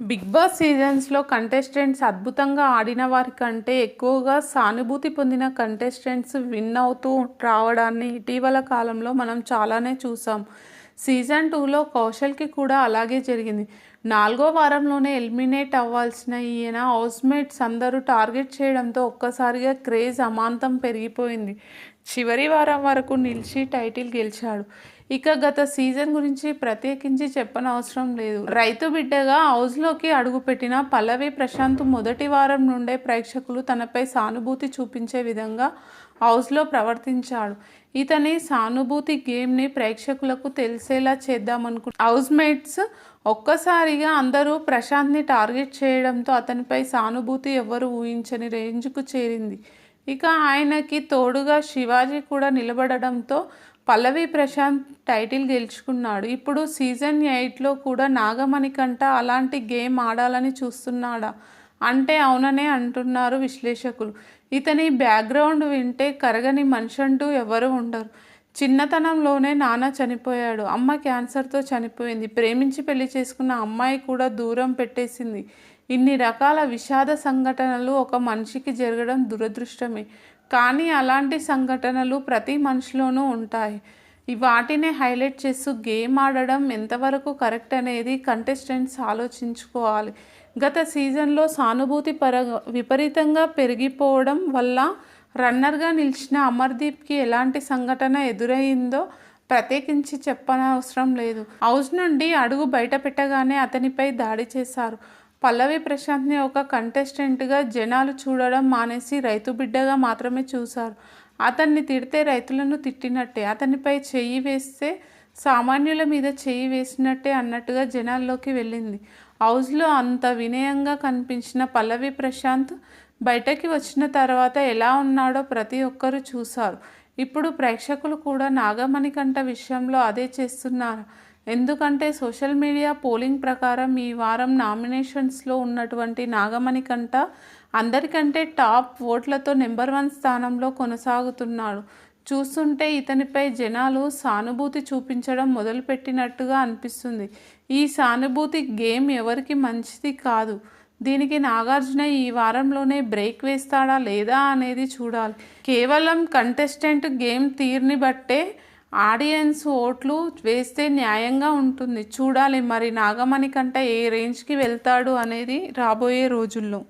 Big boss సీజన్స్లో contestants అద్భుతంగా ఆడిన వారి కంటే ఎక్కువగా సానుభూతి పొందిన కంటెస్టెంట్స్ విన్ అవుతూ రావడాన్ని ఇటీవల కాలంలో మనం చాలానే చూసాం. సీజన్ టూలో కౌశల్కి కూడా అలాగే జరిగింది. నాలుగో వారంలోనే ఎలిమినేట్ అవ్వాల్సిన ఈయన హౌస్మేట్స్ అందరూ టార్గెట్ చేయడంతో ఒక్కసారిగా క్రేజ్ అమాంతం పెరిగిపోయింది. చివరి వారం వరకు నిలిచి టైటిల్ గెలిచాడు. ఇక గత సీజన్ గురించి ప్రత్యేకించి చెప్పనవసరం లేదు. రైతు బిడ్డగా హౌస్లోకి అడుగుపెట్టిన పల్లవి ప్రశాంత్ మొదటి వారం నుండే ప్రేక్షకులు తనపై సానుభూతి చూపించే విధంగా హౌస్లో ప్రవర్తించాడు. ఇతని సానుభూతి గేమ్ని ప్రేక్షకులకు తెలిసేలా చేద్దామనుకు హౌస్ మేట్స్ ఒక్కసారిగా అందరూ ప్రశాంత్ని టార్గెట్ చేయడంతో అతనిపై సానుభూతి ఎవ్వరూ ఊహించని రేంజ్కు చేరింది. ఇక ఆయనకి తోడుగా శివాజీ కూడా నిలబడడంతో పల్లవి ప్రశాంత్ టైటిల్ గెలుచుకున్నాడు. ఇప్పుడు సీజన్ ఎయిట్లో కూడా నాగమణికంట అలాంటి గేమ్ ఆడాలని చూస్తున్నాడా? అంటే అవుననే అంటున్నారు విశ్లేషకులు. ఇతని బ్యాక్గ్రౌండ్ వింటే కరగని మనిషి అంటూ ఎవరు ఉండరు. చిన్నతనంలోనే నాన్న చనిపోయాడు. అమ్మ క్యాన్సర్తో చనిపోయింది. ప్రేమించి పెళ్ళి చేసుకున్న అమ్మాయి కూడా దూరం పెట్టేసింది. ఇన్ని రకాల విషాద సంఘటనలు ఒక మనిషికి జరగడం దురదృష్టమే. కానీ అలాంటి సంఘటనలు ప్రతి మనిషిలోనూ ఉంటాయి. వాటిని హైలైట్ చేస్తూ గేమ్ ఆడడం ఎంతవరకు కరెక్ట్ అనేది కంటెస్టెంట్స్ ఆలోచించుకోవాలి. గత సీజన్లో సానుభూతి పర విపరీతంగా పెరిగిపోవడం వల్ల రన్నర్గా నిలిచిన అమర్దీప్కి ఎలాంటి సంఘటన ఎదురైందో ప్రత్యేకించి చెప్పనవసరం లేదు. హౌస్ నుండి అడుగు బయట పెట్టగానే అతనిపై దాడి చేశారు. పల్లవి ప్రశాంత్ని ఒక కంటెస్టెంట్గా జనాలు చూడడం మానేసి రైతు బిడ్డగా మాత్రమే చూశారు. అతన్ని తిడితే రైతులను తిట్టినట్టే అతనిపై చెయ్యి వేస్తే సామాన్యుల మీద చెయ్యి వేసినట్టే అన్నట్టుగా జనాల్లోకి వెళ్ళింది. హౌస్లో అంత వినయంగా కనిపించిన పల్లవి ప్రశాంత్ బయటకి వచ్చిన తర్వాత ఎలా ఉన్నాడో ప్రతి ఒక్కరూ చూశారు. ఇప్పుడు ప్రేక్షకులు కూడా నాగమణికంఠ విషయంలో అదే చేస్తున్నారు. ఎందుకంటే సోషల్ మీడియా పోలింగ్ ప్రకారం ఈ వారం నామినేషన్స్లో ఉన్నటువంటి నాగమణికంట అందరికంటే టాప్ ఓట్లతో నెంబర్ వన్ స్థానంలో కొనసాగుతున్నాడు. చూస్తుంటే ఇతనిపై జనాలు సానుభూతి చూపించడం మొదలుపెట్టినట్టుగా అనిపిస్తుంది. ఈ సానుభూతి గేమ్ ఎవరికి మంచిది కాదు. దీనికి నాగార్జున ఈ వారంలోనే బ్రేక్ వేస్తాడా లేదా అనేది చూడాలి. కేవలం కంటెస్టెంట్ గేమ్ తీరుని బట్టే ఆడియన్స్ ఓట్లు వేస్తే న్యాయంగా ఉంటుంది. చూడాలి మరి నాగమణి కంటే ఏ రేంజ్కి వెళ్తాడు అనేది రాబోయే రోజుల్లో.